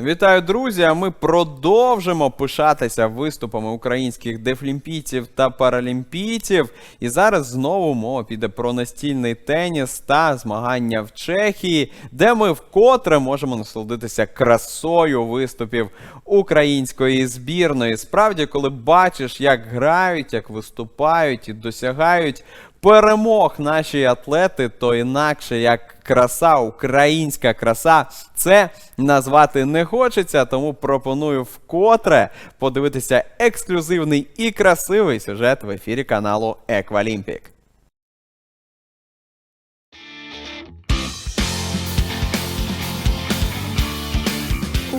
Вітаю, друзі! А ми продовжимо пишатися виступами українських дефлімпійців та паралімпійців. І зараз знову мова піде про настільний теніс та змагання в Чехії, де ми вкотре можемо насолодитися красою виступів української збірної. Справді, коли бачиш, як грають, як виступають і досягають перемог наші атлети, то інакше як краса, українська краса, це назвати не хочеться. Тому пропоную вкотре подивитися ексклюзивний і красивий сюжет в ефірі каналу Еквалімпік.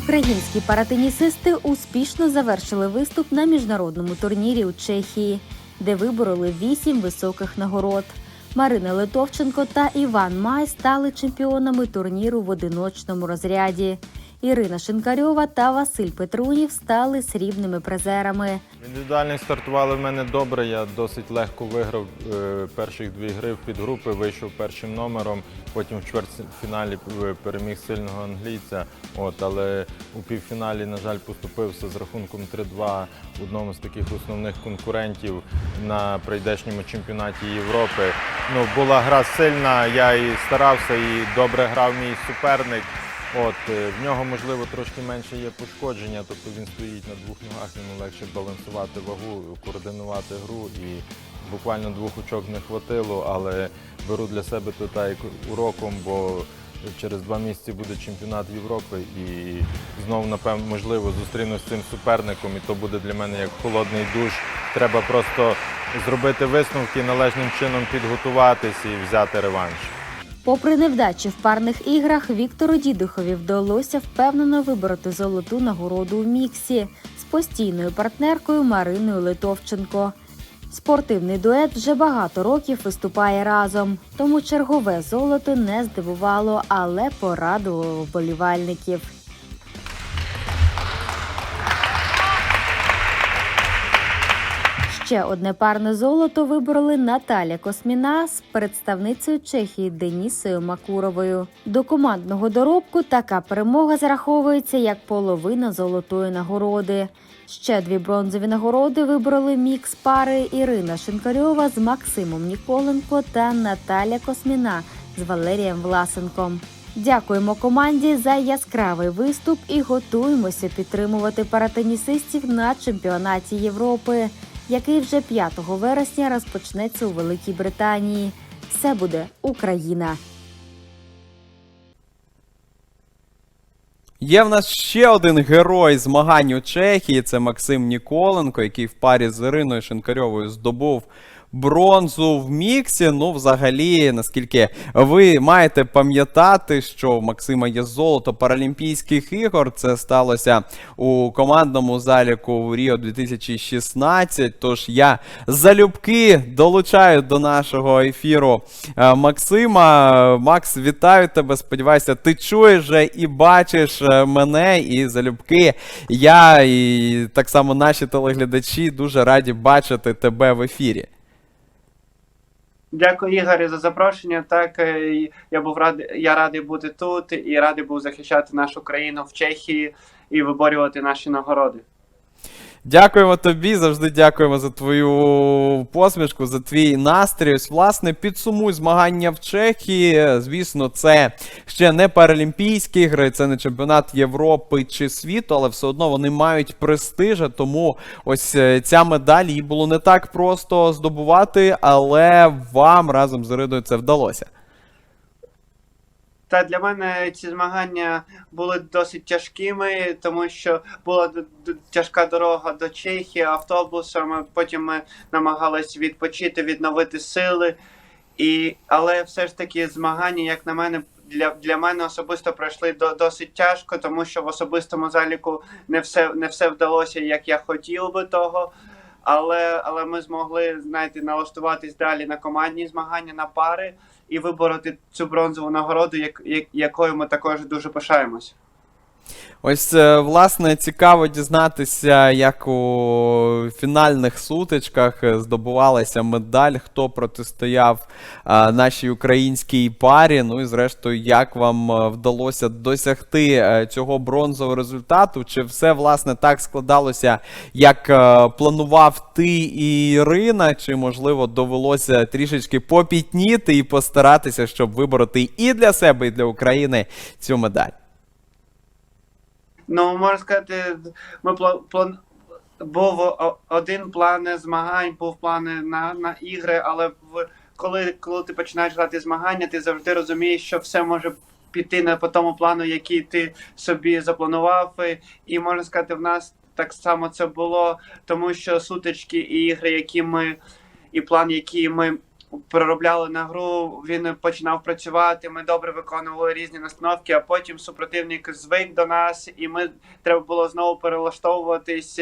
Українські паратенісисти успішно завершили виступ на міжнародному турнірі у Чехії, де вибороли вісім високих нагород. Марина Литовченко та Іван Май стали чемпіонами турніру в одиночному розряді. Ірина Шинкарьова та Василь Петрунів стали срібними призерами. Індивідуальні стартували в мене добре. Я досить легко виграв е, перших дві гри в підгрупи, вийшов першим номером. Потім в чвертьфіналі е, переміг сильного англійця. От, але у півфіналі, на жаль, поступився з рахунком 3-2 в одному з таких основних конкурентів на прийдешньому чемпіонаті Європи. Ну, була гра сильна, я і старався, і добре грав мій суперник. От, е, в нього, можливо, трошки менше є пошкодження, тобто він стоїть на двох ногах, йому легше балансувати вагу, координувати гру і буквально двох очок не хватило, але беру для себе то як уроком, бо через два місяці буде чемпіонат Європи і знову, напевно, можливо, зустрінусь з цим суперником, і то буде для мене як холодний душ. Треба просто зробити висновки, належним чином підготуватись і взяти реванш. Попри невдачі в парних іграх, Віктору Дідухові вдалося впевнено вибороти золоту нагороду у міксі з постійною партнеркою Мариною Литовченко. Спортивний дует вже багато років виступає разом, тому чергове золото не здивувало, але порадувало вболівальників. Ще одне парне золото вибороли Наталя Косміна з представницею Чехії Денісою Макуровою. До командного доробку така перемога зараховується як половина золотої нагороди. Ще дві бронзові нагороди вибороли мікс пари Ірина Шинкарьова з Максимом Ніколенко та Наталя Косміна з Валерієм Власенком. Дякуємо команді за яскравий виступ і готуємося підтримувати паратенісистів на чемпіонаті Європи, який вже 5 вересня розпочнеться у Великій Британії. Все буде Україна. Є в нас ще один герой змагань у Чехії. Це Максим Ніколенко, який в парі з Іриною Шинкарьовою здобув бронзу в міксі. Ну, взагалі, наскільки ви маєте пам'ятати, що в Максима є золото Паралімпійських ігор. Це сталося у командному заліку в Ріо 2016. Тож я залюбки долучаю до нашого ефіру е, Максима. Макс, вітаю тебе. Сподіваюся, ти чуєш же і бачиш е, мене і залюбки. Я і так само наші телеглядачі дуже раді бачити тебе в ефірі. Дякую, Ігорі, за запрошення. Так, е, я був радий, я радий бути тут і радий був захищати нашу країну в Чехії і виборювати наші нагороди. Дякуємо тобі, завжди дякуємо за твою посмішку, за твій настрій. Ось, власне, підсумуй змагання в Чехії. Звісно, це ще не Паралімпійські ігри, це не чемпіонат Європи чи світу, але все одно вони мають престижа. Тому ось е, ця медаль її було не так просто здобувати, але вам разом з Іриною це вдалося. Та для мене ці змагання були досить тяжкими, тому що була тяжка дорога до Чехії автобусом. Потім ми намагались відпочити, відновити сили. І, але все ж таки змагання, як на мене, для, для мене особисто пройшли до, досить тяжко, тому що в особистому заліку не все, не все вдалося, як я хотів би того. Але, але ми змогли знаєте, налаштуватись далі на командні змагання, на пари і вибороти цю бронзову нагороду, як, як, якою ми також дуже пишаємось. Ось, е, власне, цікаво дізнатися, як у фінальних сутичках е, здобувалася медаль, хто протистояв е, нашій українській парі. Ну і зрештою, як вам вдалося досягти цього бронзового результату? Чи все власне так складалося, як планував ти і Ірина? Чи можливо довелося трішечки попітніти і постаратися, щоб вибороти і для себе, і для України цю медаль? Ну, можна сказати, ми план... був один план змагань, був план на, на ігри, але в... коли, коли ти починаєш грати змагання, ти завжди розумієш, що все може піти не по тому плану, який ти собі запланував. І, можна сказати, в нас так само це було, тому що сутички і ігри, які ми, і план, який ми переробляли на гру, він починав працювати. Ми добре виконували різні настановки, а потім супротивник звик до нас, і ми треба було знову перелаштовуватись.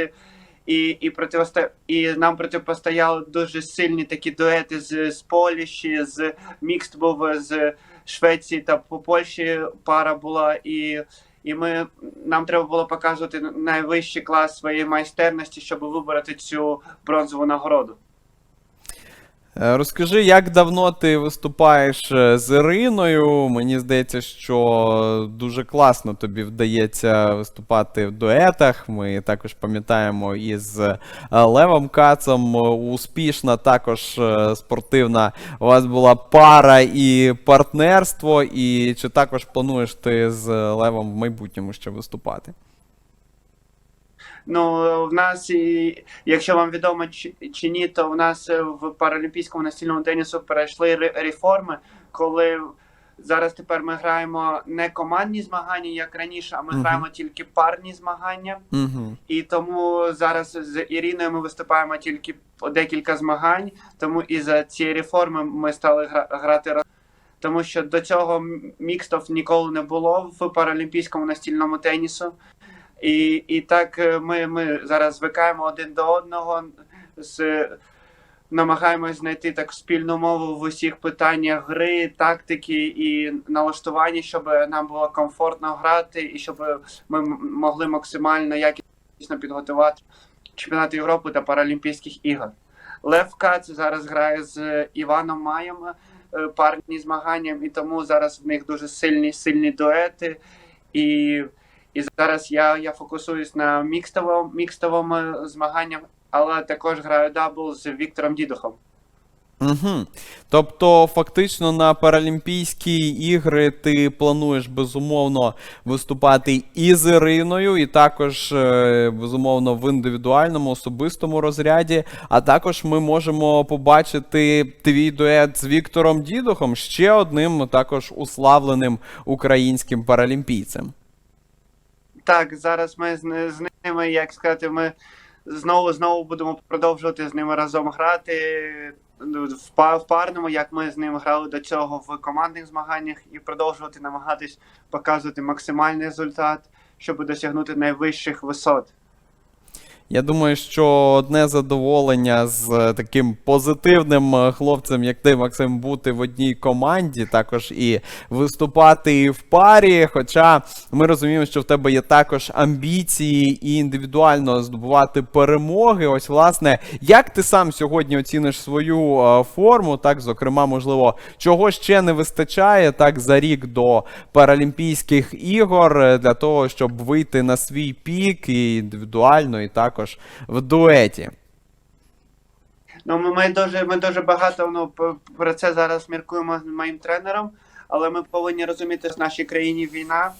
І, і, противосто... і нам протистояли дуже сильні такі дуети з, з Поліші, з мікст був з Швеції та по Польщі пара була. І, і ми, нам треба було показувати найвищий клас своєї майстерності, щоб вибороти цю бронзову нагороду. Е, Розкажи, як давно ти виступаєш е, з Іриною? Мені здається, що дуже класно тобі вдається виступати в дуетах. Ми також пам'ятаємо із е, Левом Кацом. Успішна також спортивна у вас була пара і партнерство. І чи також плануєш ти з Левом в майбутньому ще виступати? Ну, в нас, і, якщо вам відомо чи, ні, то в нас е, в паралімпійському настільному тенісу перейшли реформи, коли зараз тепер ми граємо не командні змагання, як раніше, а ми Мгм. граємо тільки парні змагання. Угу. І тому зараз з Іриною ми виступаємо тільки по декілька змагань. Тому і за цієї реформи ми стали гра- грати. Тому що до цього мікстов ніколи не було в паралімпійському настільному тенісу. І, і так е, ми, ми зараз звикаємо один до одного, з, намагаємось знайти так спільну мову в усіх питаннях гри, тактики і налаштування, щоб нам було комфортно грати і щоб ми могли максимально якісно підготувати чемпіонат Європи та Паралімпійських ігор. Лев Кац зараз грає з Іваном Маєм е, парні змагання, і тому зараз в них дуже сильні сильні дуети. І, і зараз я, я фокусуюсь на мікстовому, мікстовому е, змаганням, але також граю дабл з Віктором Дідухом. Угу. Тобто, фактично на Паралімпійські ігри ти плануєш безумовно виступати і з Іриною, і також е, безумовно в індивідуальному особистому розряді. А також ми можемо побачити твій дует з Віктором Дідухом, ще одним також уславленим українським паралімпійцем. Так, зараз ми з, з ними, як сказати, ми знову знову будемо продовжувати з ними разом грати ну, в, в парному, як ми з ним грали до цього в командних змаганнях, і продовжувати намагатись показувати максимальний результат, щоб досягнути найвищих висот. Я думаю, що одне задоволення з е, таким позитивним е, хлопцем, як ти, Максим, бути в одній команді, також і виступати в парі. Хоча ми розуміємо, що в тебе є також амбіції і індивідуально здобувати перемоги. Ось, власне, як ти сам сьогодні оціниш свою е, форму, так, зокрема, можливо, чого ще не вистачає так за рік до Паралімпійських ігор для того, щоб вийти на свій пік і індивідуально, і також в дуеті. Ну, ми, ми дуже ми дуже багато ну, про це зараз міркуємо з моїм тренером, але ми повинні розуміти, що в нашій країні війна,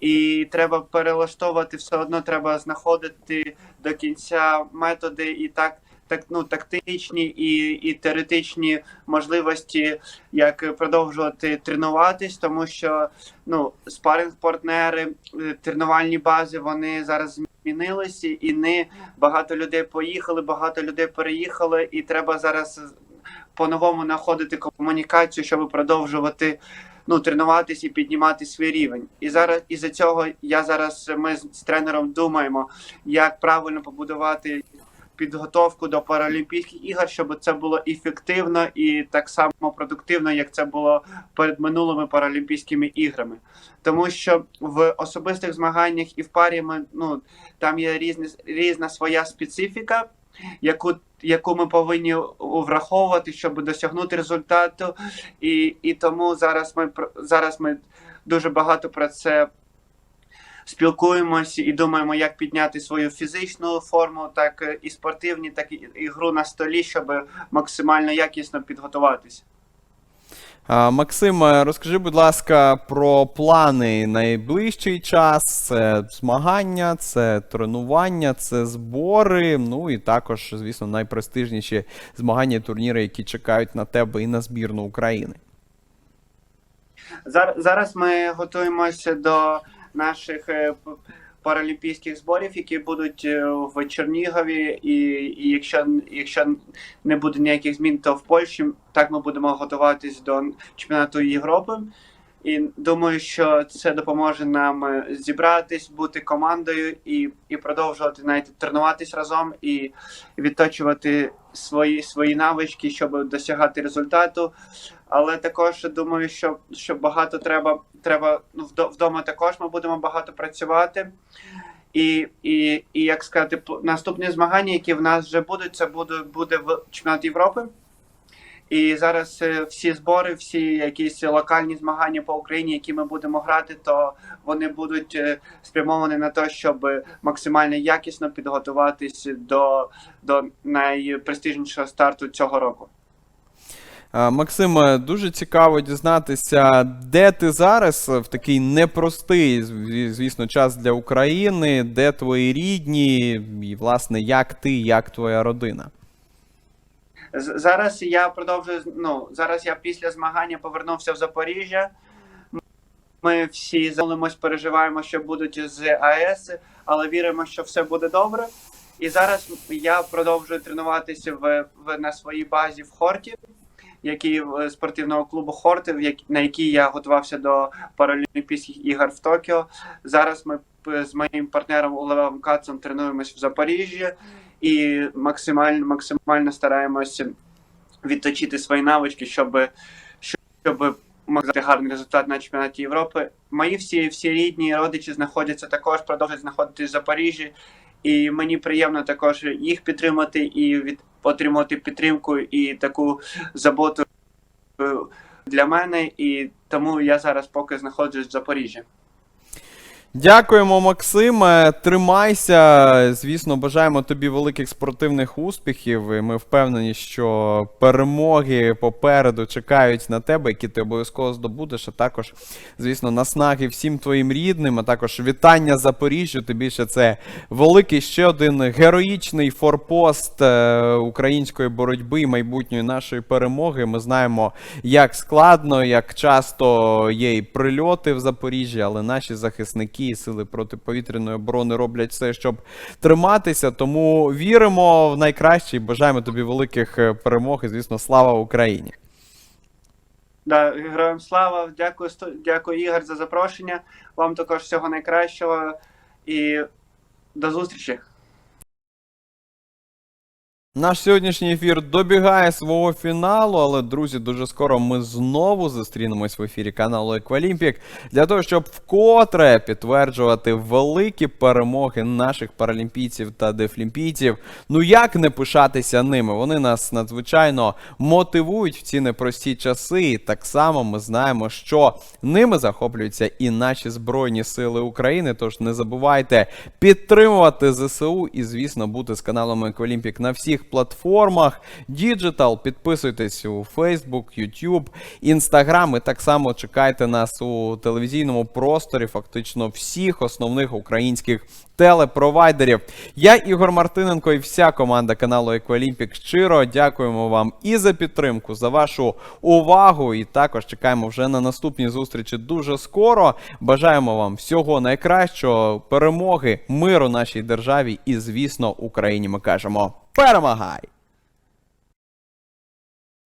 і треба перелаштовувати все одно, треба знаходити до кінця методи і так. Так, ну, тактичні і, і теоретичні можливості, як продовжувати тренуватись, тому що ну, спаринг-партнери, е, тренувальні бази вони зараз змінилися, і не багато людей поїхали, багато людей переїхали, і треба зараз по-новому знаходити комунікацію, щоб продовжувати ну, тренуватись і піднімати свій рівень. І зараз із-за цього я зараз ми з тренером думаємо, як правильно побудувати підготовку до Паралімпійських ігор, щоб це було ефективно і так само продуктивно, як це було перед минулими Паралімпійськими іграми. Тому що в особистих змаганнях і в парі ми ну там є різні різна своя специфіка, яку яку ми повинні враховувати, щоб досягнути результату. І, і тому зараз ми зараз ми дуже багато про це спілкуємося і думаємо, як підняти свою фізичну форму, так і спортивні, так і і гру на столі, щоб максимально якісно підготуватися. Максим, е, розкажи, будь ласка, про плани найближчий час. Це змагання, це тренування, це збори. Ну і також, звісно, найпрестижніші змагання і турніри, які чекають на тебе і на збірну України. Зараз ми готуємося до наших е, паралімпійських зборів, які будуть е, в Чернігові, і, і якщо, якщо не буде ніяких змін, то в Польщі так ми будемо готуватись до чемпіонату Європи. І думаю, що це допоможе нам е, зібратись, бути командою і, і продовжувати навіть тренуватись разом і відточувати свої, свої навички, щоб досягати результату. Але також думаю, що, що багато треба, треба ну, вдо- вдома також ми будемо багато працювати. І, і, і як сказати, наступні змагання, які в нас вже будуть, це буде, буде в чемпіонат Європи. І зараз е, всі збори, всі якісь локальні змагання по Україні, які ми будемо грати, то вони будуть е, спрямовані на те, щоб максимально якісно підготуватись до, до найпрестижнішого старту цього року. А, Максим, е, дуже цікаво дізнатися, де ти зараз е, в такий непростий, звісно, час для України, де твої рідні, і, власне, як ти, як твоя родина. Зараз я продовжую. Ну зараз я після змагання повернувся в Запоріжжя. Ми всі замолимось, переживаємо, що будуть з АЕС, але віримо, що все буде добре. І зараз я продовжую тренуватися в, в на своїй базі в Хорті, який спортивного клубу Хорти, як- на якій я готувався до Паралімпійських ігор в Токіо. Зараз ми з моїм партнером Олегом Кацом тренуємось в Запоріжжі і максимально максимально стараємося відточити свої навички, щоб, щоб мати гарний результат на чемпіонаті Європи. Мої всі, всі рідні родичі знаходяться також, продовжують знаходитись в Запоріжжі, і мені приємно також їх підтримати і від отримати підтримку і таку заботу е, для мене. І тому я зараз поки знаходжусь в Запоріжжі. Дякуємо, Максиме. Тримайся. Звісно, бажаємо тобі великих спортивних успіхів. І ми впевнені, що перемоги попереду чекають на тебе, які ти обов'язково здобудеш. А також, звісно, наснаги всім твоїм рідним, а також вітання Запоріжжю. Тим більше це великий ще один героїчний форпост е, української боротьби і майбутньої нашої перемоги. Ми знаємо, як складно, як часто є і прильоти в Запоріжжі, але наші захисники і сили протиповітряної оборони роблять все, щоб триматися. Тому віримо в найкраще і бажаємо тобі великих е, перемог. І, звісно, слава Україні! Да, героям слава, дякую, дякую, Ігор, за запрошення. Вам також всього найкращого і до зустрічі. Наш сьогоднішній ефір добігає свого фіналу, але друзі, дуже скоро ми знову зустрінемось в ефірі каналу Еквалімпік для того, щоб вкотре підтверджувати великі перемоги наших паралімпійців та дефлімпійців. Ну як не пишатися ними? Вони нас надзвичайно мотивують в ці непрості часи. І так само ми знаємо, що ними захоплюються і наші збройні сили України. Тож не забувайте підтримувати ЗСУ і, звісно, бути з каналом Еквалімпік на всіх платформах. Діджитал, підписуйтесь у Facebook, YouTube, Instagram. І так само чекайте нас у телевізійному просторі, фактично всіх основних українських телепровайдерів. Я Ігор Мартиненко і вся команда каналу Еквалімпік щиро дякуємо вам і за підтримку, за вашу увагу. І також чекаємо вже на наступні зустрічі дуже скоро. Бажаємо вам всього найкращого, перемоги, миру нашій державі і, звісно, Україні. Ми кажемо Paramahai.